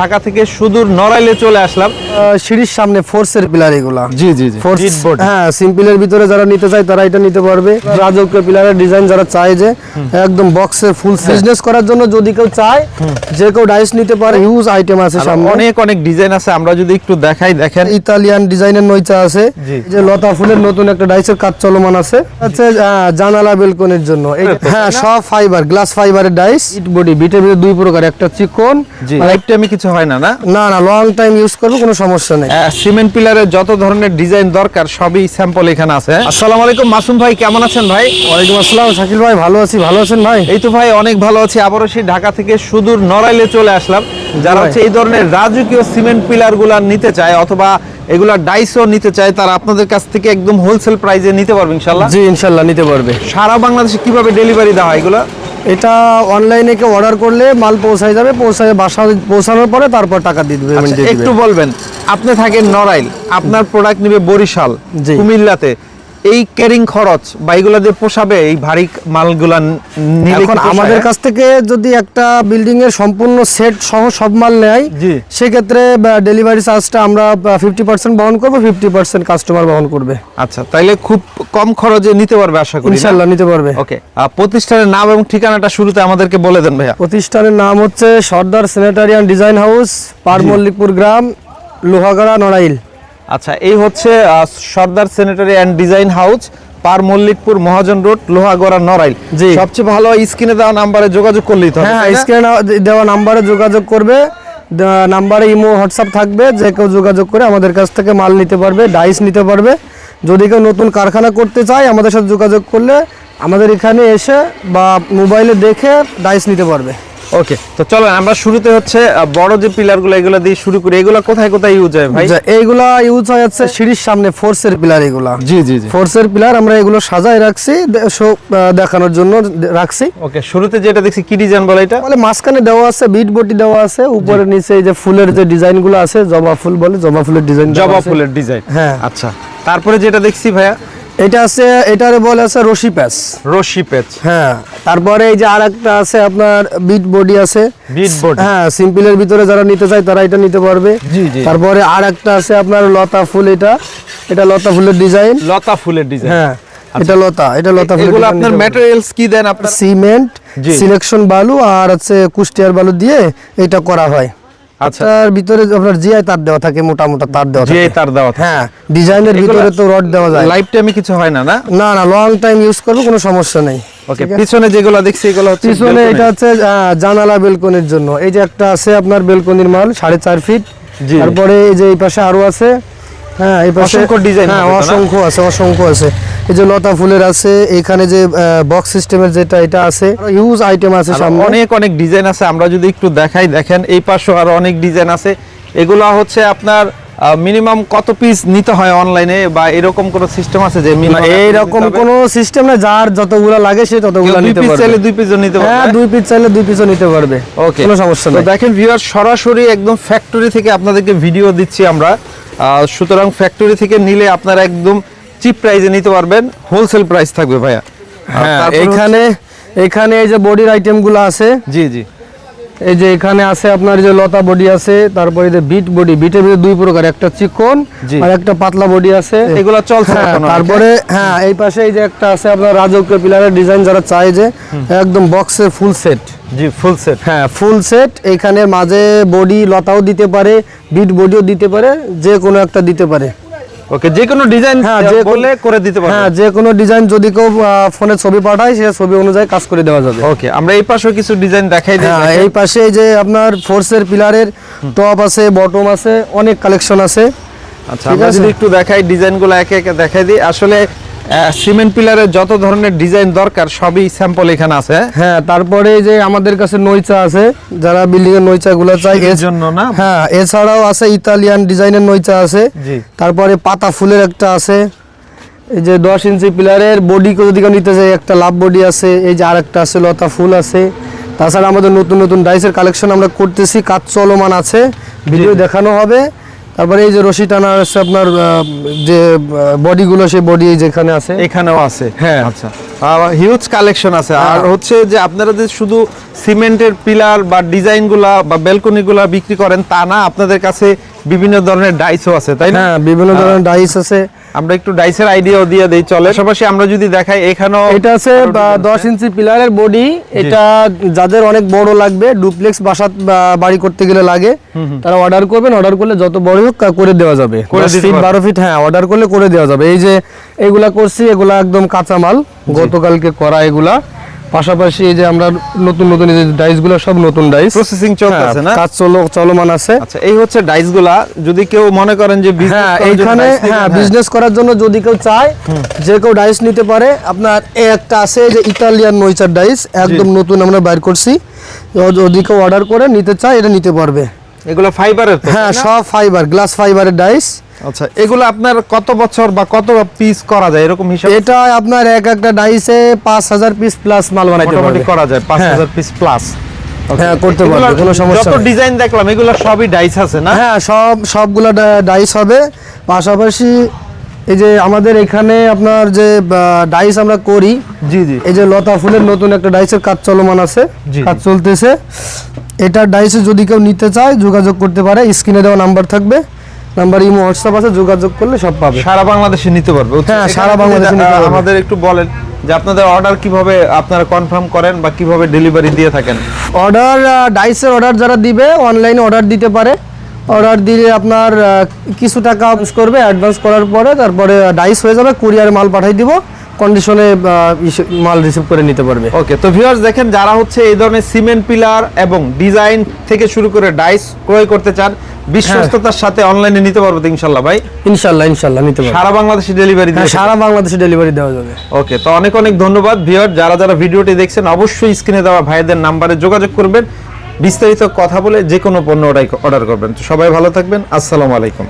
ঢাকা থেকে সুদূর নড়াইলে চলে আসলাম। সিঁড়ির সামনে ফোর্সের পিলার এগুলা। জি জি জি। হ্যাঁ সিম্পলের ভিতরে যারা নিতে চায় তারা এটা নিতে পারবে। রাজকীয় পিলারের ডিজাইন যারা চায় যে একদম বক্সে ফুল বিজনেস করার জন্য যদি কেউ চায় যে কেউ ডাইস নিতে পারে হিউজ আইটেম আছে সামনে। অনেক অনেক ডিজাইন আছে আমরা যদি একটু দেখাই দেখেন। ইতালিয়ান ডিজাইনের নইচা আছে। এই যে লতা ফুলের নতুন একটা ডাইসের কাজ চলমান আছে। আছে জানালা বেলকনের জন্য। হ্যাঁ সব ফাইবার গ্লাস ফাইবারের ডাইস ইট বডি বিটের ভিতরে দুই প্রকার একটা চিকন জি। লাইফ টাইমে কিছু হয় না না? না না লং টাইম ইউজ করব কোনো সমস্যা নেই। সিমেন্ট পিলারের যত ধরনের ডিজাইন দরকার সবই স্যাম্পল এখানে আছে। আসসালামু আলাইকুম মাসুম ভাই কেমন আছেন ভাই? ওয়ালাইকুম আসসালাম শাকিল ভাই ভালো আছি ভালো আছেন ভাই? এই তো ভাই অনেক ভালো আছি। আবারও সেই ঢাকা থেকে সুদূর নড়াইলে চলে আসলাম। যারা হচ্ছে এই ধরনের রাজকীয় সিমেন্ট পিলারগুলা নিতে চায় অথবা এগুলা ডাইসও নিতে চায় তারা আপনাদের কাছ থেকে একদম হোলসেল প্রাইসে নিতে পারবে ইনশাল্লাহ জি ইনশাল্লাহ নিতে পারবে। সারা বাংলাদেশে কীভাবে ডেলিভারি দেওয়া হয় এগুলো? এটা অনলাইনে কেউ অর্ডার করলে মাল পৌঁছায় যাবে পৌঁছায় বাসা পৌঁছানোর পরে তারপর টাকা দিয়ে দেবে payment একটু বলবেন আপনি থাকেন নড়াইল আপনার প্রোডাক্ট নিবে বরিশাল। কুমিল্লাতে এই ক্যারিং খরচ বা এগুলা দিয়ে পোষাবে এই ভারী মালগুলা এখন আমাদের কাছ থেকে যদি একটা বিল্ডিং এর সম্পূর্ণ সেট সহ সব মাল নেয় জি। সেক্ষেত্রে ডেলিভারি চার্জটা আমরা ফিফটি পার্সেন্ট বহন করব ফিফটি পার্সেন্ট কাস্টমার বহন করবে আচ্ছা তাইলে খুব কম খরচে নিতে পারবে আশা করি? ইনশাল্লাহ নিতে পারবে ওকে প্রতিষ্ঠানের নাম এবং ঠিকানাটা শুরুতে আমাদেরকে বলে দেন ভাইয়া প্রতিষ্ঠানের নাম হচ্ছে সর্দার স্যানিটারিয়ান ডিজাইন হাউস পার মল্লিকপুর গ্রাম লোহাগাড়া নড়াইল। আচ্ছা এই হচ্ছে Sardar sanitary and design house per Mallikpur Mahajan road Lohagara Narail. জি। সবচেয়ে ভালো স্ক্রিনে দেওয়া নাম্বারে যোগাযোগ করলেই তো হবে, হ্যাঁ স্ক্রিনে দেওয়া নাম্বারে যোগাযোগ করবে। নাম্বারে ইমো হোয়াটসঅ্যাপ থাকবে যে কেউ যোগাযোগ করে আমাদের কাছ থেকে মাল নিতে পারবে ডাইস নিতে পারবে। যদি কেউ নতুন কারখানা করতে চায় আমাদের সাথে যোগাযোগ করলে আমাদের এখানে এসে বা মোবাইলে দেখে ডাইস নিতে পারবে। ওকে তো চলেন আমরা শুরুতে হচ্ছে বড় যে পিলারগুলো এগুলো দিয়ে শুরু করি। এগুলো কোথায় কোথায় ইউজ হয় ভাই? এইগুলা ইউজ হয়ে যাচ্ছে সিঁড়ির সামনে ফোর্সের পিলার এগুলা। জি জি জি। ফোর্সের পিলার আমরা এগুলো সাজায় রাখছি দেখানোর জন্য রাখছি। ওকে শুরুতে যেটা দেখছি কি ডিজাইন বলে এটা? তাহলে মাঝখানে দেওয়া আছে বিট বটি দেওয়া আছে উপরে নিচে এই যে ফুলের যে ডিজাইনগুলো আছে জবা ফুল বলে জবা ফুলের ডিজাইন জবা ফুলের ডিজাইন হ্যাঁ। আচ্ছা তারপরে যেটা দেখছি ভাইয়া এটা আছে এটার বলে আছে রশি প্যাচ। রশি পেচ হ্যাঁ তারপরে এই যে আর একটা আছে আপনার বিট বডি আছে। Bead body। হ্যাঁ সিম্পলের ভিতরে যারা নিতে চায় তারা এটা নিতে পারবে। জি, জি। তারপরে আর একটা আছে আপনার লতা ফুল এটা। এটা লতা ফুলের ডিজাইন। লতা ফুলের ডিজাইন। হ্যাঁ এটা লতা এটা লতা ফুলের এগুলো আপনার ম্যাটেরিয়ালস কি দেন আপনার? সিমেন্ট সিলেকশন বালু আর হচ্ছে কুষ্টিয়ার বালু দিয়ে এটা করা হয়। আচ্ছা। তার ভিতরে আপনার জিআই তার দেওয়া থাকে মোটা মোটা তার দেওয়া থাকে থাকে। তার দেওয়া হ্যাঁ ডিজাইনের ভিতরে তো রড দেওয়া যায়। লাইফ টাইমে কিছু হয় না না? না না লং টাইম ইউজ করব কোনো সমস্যা নেই। ওকে পিছনে যেগুলো দেখছি এগুলো হচ্ছে পিছনে এটা হচ্ছে জানালা বেলকনির জন্য। এই যে একটা আছে আপনার বেলকনির মাল সাড়ে চার ফিট জি। তারপরে এই যে এই পাশে আরও আছে হ্যাঁ এই পাশে অসংখ্য design হ্যাঁ? অসংখ্য আছে অসংখ্য আছে। এই যে লতা ফুলের আছে এখানে যে বক্স সিস্টেমের যেটা এটা আছে হিউজ আইটেম আছে সামনে। অনেক অনেক ডিজাইন আছে আমরা যদি একটু দেখাই দেখেন এই পাশেও আরও অনেক ডিজাইন আছে। এগুলো হচ্ছে আপনার মিনিমাম কত পিস নিতে হয় অনলাইনে বা এরকম কোন সিস্টেম আছে যে এইরকম কোনো সিস্টেম না যার যতগুলা লাগে সে ততগুলা নিতে পিস পারবে। চাইলে দুই পিসও নিতে হ্যাঁ দুই পিস চাইলে দুই পিসও নিতে পারবে। ওকে কোনো সমস্যা নেই। দেখেন ভিউয়ার সরাসরি একদম ফ্যাক্টরি থেকে আপনাদেরকে ভিডিও দিচ্ছি আমরা। সুতরাং ফ্যাক্টরি থেকে নিলে আপনারা একদম চিপ প্রাইসে নিতে পারবেন। হোলসেল প্রাইস থাকবে ভাইয়া। হ্যাঁ এখানে এখানে এই যে বডির আইটেমগুলো আছে। জি জি। এই যে এখানে আছে আপনার যে লতা বডি আছে তারপরে যে বিট বডি বিটের ভিতরে দুই প্রকার একটা চিকন আর একটা পাতলা বডি আছে। এগুলো চলছে হ্যাঁ, তারপরে হ্যাঁ এই পাশে এই যে একটা আছে আপনার রাজকীয় পিলারের ডিজাইন যারা চায় যে একদম বক্সে ফুল সেট জি ফুল সেট হ্যাঁ ফুল সেট এখানে মাঝে বডি লতাও দিতে পারে বিট বডিও দিতে পারে যে কোনো একটা দিতে পারে। ওকে যে কোনো ডিজাইন হ্যাঁ, যে কোনো- করে দিতে পারবে। হ্যাঁ যে কোনো ডিজাইন যদি কেউ ফোনে ছবি পাঠায় সে ছবি অনুযায়ী কাজ করে দেওয়া যাবে। ওকে আমরা এই পাশেও কিছু ডিজাইন দেখাই দিই হ্যাঁ এই পাশে যে আপনার ফোর্সের পিলারের টপ আছে বটম আছে অনেক কালেকশন আছে। আচ্ছা আমরা যদি একটু দেখাই ডিজাইনগুলো একে একে দেখাই দিই। আসলে সিমেন্ট পিলারের যত ধরনের ডিজাইন দরকার সবই স্যাম্পল এখানে আছে। হ্যাঁ? তারপরে যে আমাদের কাছে নইচা আছে যারা বিল্ডিং এর নইচা গুলো চাই এর জন্য না? হ্যাঁ এছাড়াও আছে ইতালিয়ান ডিজাইনের নইচা আছে। জি। তারপরে পাতা ফুলের একটা আছে। এই যে দশ ইঞ্চি পিলারের বডি যদি কেউ নিতে চাই একটা লাভ বডি আছে এই যে আরেকটা আছে লতা ফুল আছে। তাছাড়া আমাদের নতুন নতুন ডাইসের কালেকশন আমরা করতেছি কাজ চলমান আছে। ভিডিও দেখানো হবে। তারপরে এই যে রশি টানা আছে আপনার যে বডিগুলো সেই বডি যেখানে আছে? এখানেও আছে। হ্যাঁ। আচ্ছা। হিউজ কালেকশন আছে। আর হ্যাঁ। হচ্ছে যে আপনারা যে শুধু সিমেন্টের পিলার বা ডিজাইনগুলা বা ব্যালকনিগুলা বিক্রি করেন তা না আপনাদের কাছে বিভিন্ন ধরনের ডাইসও আছে তাই না? হ্যাঁ বিভিন্ন ধরনের ডাইস আছে। আমরা একটু ডাইসের আইডিয়াও দিয়ে দেই চলে পাশাপাশি আমরা যদি দেখাই এখানেও এটা আছে বা দশ ইঞ্চি পিলারের বডি। এটা যাদের অনেক বড় লাগবে ডুপ্লেক্স বাসা বাড়ি করতে গেলে লাগে। তারা অর্ডার করবেন অর্ডার করলে যত বড় হোক করে দেওয়া যাবে। ফিট পারবে। বারো ফিট হ্যাঁ অর্ডার করলে করে দেওয়া যাবে। এই যে এগুলা করছি এগুলা একদম কাঁচা মাল গতকালকে করা এগুলা। পাশাপাশি এই যে আমরা নতুন নতুন এই যে ডাইসগুলো সব নতুন ডাইস প্রসেসিং চলতেছে না? কাজ চলো চলমান আছে। আচ্ছা এই হচ্ছে ডাইসগুলা যদি কেউ মনে করেন যে হ্যাঁ এইখানে হ্যাঁ বিজনেস করার জন্য যদি কেউ চায় যে কেউ ডাইস নিতে পারে আপনার এই একটা আছে যে ইতালিয়ান নইচার ডাইস একদম নতুন আমরা বাইর করছি। যদি কেউ অর্ডার করে নিতে চায় এটা নিতে পারবে। এগুলো ফাইবারের তো হ্যাঁ সব ফাইবার গ্লাস ফাইবারের ডাইস আচ্ছা এগুলো আপনার কত বছর বা কত পিস করা যায়? এরকম হিসাব? এটা আপনার এক একটা ডাইসে পাঁচ হাজার পিস প্লাস মাল বানাইতে মোটামুটি করা যায় পাঁচ হ্যাঁ। হাজার পিস প্লাস হ্যাঁ করতে পারবে কোনো সমস্যা যত ডিজাইন দেখলাম এগুলো সবই ডাইস আছে না? হ্যাঁ সব সবগুলা ডাইস হবে। পাশাপাশি এই যে আমাদের এখানে আপনার যে ডাইস আমরা করি জি জি। এই যে লতা ফুলের নতুন একটা ডাইসের কাজ চলমান আছে। কাজ চলতেছে। এটা ডাইসে যদি কেউ নিতে চায় যোগাযোগ করতে পারে স্ক্রিনে দেওয়া নাম্বার থাকবে। নাম্বার ইমো হোয়াটসঅ্যাপ আছে যোগাযোগ করলে সব পাবে। সারা বাংলাদেশে নিতে পারবে হ্যাঁ, সারা বাংলাদেশে নিতে পারবে। আমাদের একটু বলেন যে আপনাদের অর্ডার কীভাবে আপনারা কনফার্ম করেন বা কীভাবে ডেলিভারি দিয়ে থাকেন? অর্ডার ডাইসের অর্ডার যারা দিবে অনলাইনে অর্ডার দিতে পারে। অর্ডার দিলে আপনার কিছু টাকা অ্যাডভান্স করবে অ্যাডভান্স করার পরে তারপরে ডাইস হয়ে যাবে কুরিয়ারে মাল পাঠিয়ে দিব কন্ডিশনে মাল রিসিভ করে নিতে পারবে। ওকে তো ভিউয়ার্স দেখেন যারা হচ্ছে এই ধরনের সিমেন্ট পিলার এবং ডিজাইন থেকে শুরু করে ডাইস ক্রয় করতে চান বিশ্বস্ততার সাথে অনলাইনে নিতে পারব তো ইনশাল্লাহ ভাই? ইনশাল্লাহ ইনশাল্লাহ নিতে পারব। সারা বাংলাদেশে ডেলিভারি হ্যাঁ সারা বাংলাদেশে ডেলিভারি দেওয়া যাবে। ওকে তো অনেক অনেক ধন্যবাদ ভিউয়ার যারা যারা ভিডিওটি দেখছেন অবশ্যই স্ক্রিনে দেওয়া ভাইদের নাম্বারে যোগাযোগ করবেন। বিস্তারিত কথা বলে যে কোনো পণ্য অর্ডার করবেন। তো সবাই ভালো থাকবেন আসসালামু আলাইকুম।